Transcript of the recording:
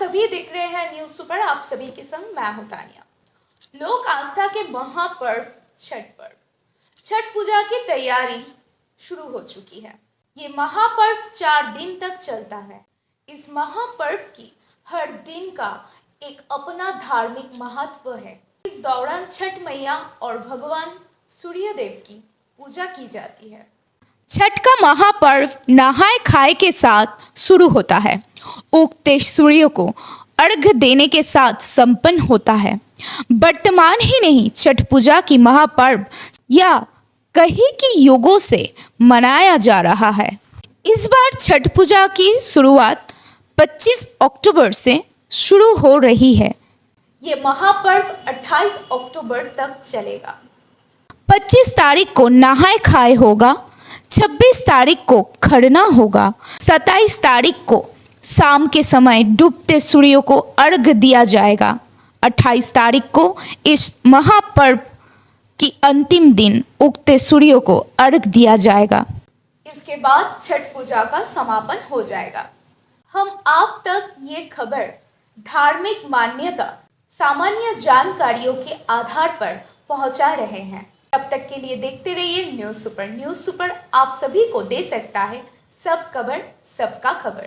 सभी देख रहे हैं न्यूज सुपर आप सभी के संग मैं हूं तानिया लोक आस्था के महापर्व छठ पर्व छठ पूजा की तैयारी शुरू हो चुकी है ये महापर्व चार दिन तक चलता है इस महापर्व की हर दिन का एक अपना धार्मिक महत्व है इस दौरान छठ मैया और भगवान सूर्य देव की पूजा की जाती है छठ का महापर्व नहाय खाए के साथ शुरू होता है उगते सूर्य को अर्घ देने के साथ संपन्न होता है वर्तमान ही नहीं छठ पूजा की महापर्व या कहीं की युगों से मनाया जा रहा है इस बार छठ पूजा की शुरुआत 25 अक्टूबर से शुरू हो रही है ये महापर्व 28 अक्टूबर तक चलेगा 25 तारीख को नहाए खाए होगा 26 तारीख को खड़ना होगा 27 तारीख को शाम के समय डूबते सूर्य को अर्घ दिया जाएगा 28 तारीख को इस महापर्व की अंतिम दिन उगते सूर्य को अर्घ दिया जाएगा इसके बाद छठ पूजा का समापन हो जाएगा हम आप तक ये खबर धार्मिक मान्यता सामान्य जानकारियों के आधार पर पहुंचा रहे हैं तब तक के लिए देखते रहिए न्यूज़ सुपर न्यूज़ सुपर आप सभी को दे सकता है सब खबर सबका खबर